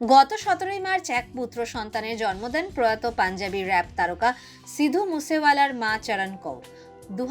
গত সতেরোই মার্চ এক পুত্র সন্তানের জন্ম দেন প্রয়াত পাঞ্জাবি র্যাপ তারকা সিধু মুসেওয়ালার মা চরণ কৌর। দু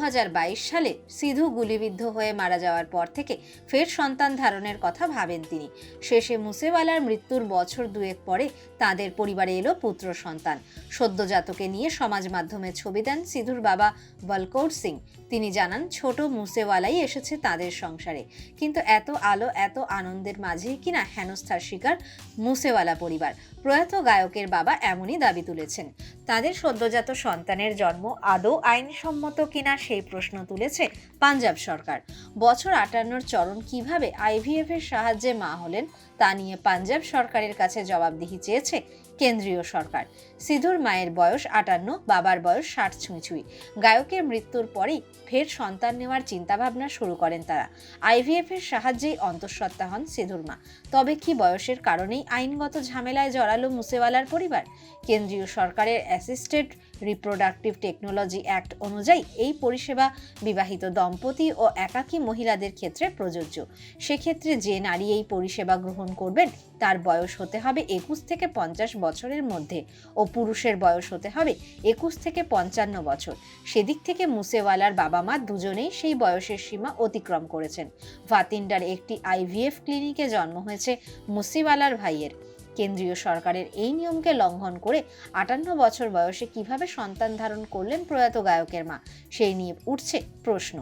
সালে সিধু গুলিবিদ্ধ হয়ে মারা যাওয়ার পর থেকে ফের সন্তান ধারণের কথা ভাবেন তিনি। শেষে মুসেওয়ালার মৃত্যুর বছর দুয়েক পরে তাদের পরিবারে এলো পুত্র সন্তান। সদ্যজাতকে নিয়ে সমাজ মাধ্যমে ছবি দেন সিধুর বাবা বলকৌর সিং। তিনি জানান, ছোট মুসেওয়ালাই এসেছে তাদের সংসারে। কিন্তু এত আলো, এত আনন্দের মাঝেই কিনা হেনস্থার শিকার মুসেওয়ালা পরিবার। প্রয়াত গায়কের বাবা এমনই দাবি তুলেছেন। তাদের সদ্যজাত সন্তানের জন্ম আদৌ আইনসম্মত কিনা সেই প্রশ্ন তুলেছে পাঞ্জাব সরকার। বছর আটান্নর চরণ কীভাবে আইভিএফ এর সাহায্যে মা হলেন তা নিয়ে পাঞ্জাব সরকারের কাছে জবাবদিহি চেয়েছে কেন্দ্রীয় সরকার। সিধুর মায়ের বয়স আটান্ন, বাবার বয়স ষাট ছুঁই গায়কের মৃত্যুর পরেই ফের সন্তান নেওয়ার চিন্তাভাবনা শুরু করেন তারা। আইভিএফ এর সাহায্যেই অন্তঃসত্ত্বা হন সিধুর মা। তবে কি বয়সের কারণেই আইনগত ঝামেলায় জড়ালো মুসেওয়ালার পরিবার? কেন্দ্রীয় সরকারের অ্যাসিস্টেড রিপ্রোডাক্টিভ টেকনোলজি অ্যাক্ট অনুযায়ী এই পরিষেবা বিবাহিত দম্পতি ও একাকী মহিলাদের ক্ষেত্রে প্রযোজ্য। সেক্ষেত্রে যে নারী এই পরিষেবা গ্রহণ করবেন, তার বয়স হতে হবে একুশ থেকে পঞ্চাশ বছরের মধ্যে ও পুরুষের বয়স হতে হবে একুশ থেকে পঞ্চান্ন বছর। সেদিক থেকে মুসেওয়ালার বাবা মা দুজনেই সেই বয়সের সীমা অতিক্রম করেছেন। ভাতিন্ডার একটি আইভিএফ ক্লিনিকে জন্ম হয়েছে মুসিওয়ালার ভাইয়ের। কেন্দ্রীয় সরকারের এই নিয়মকে লঙ্ঘন করে আটান্ন বছর বয়সে কীভাবে সন্তান ধারণ করলেন প্রয়াত গায়কের মা? সেই নিয়ে উঠছে প্রশ্ন।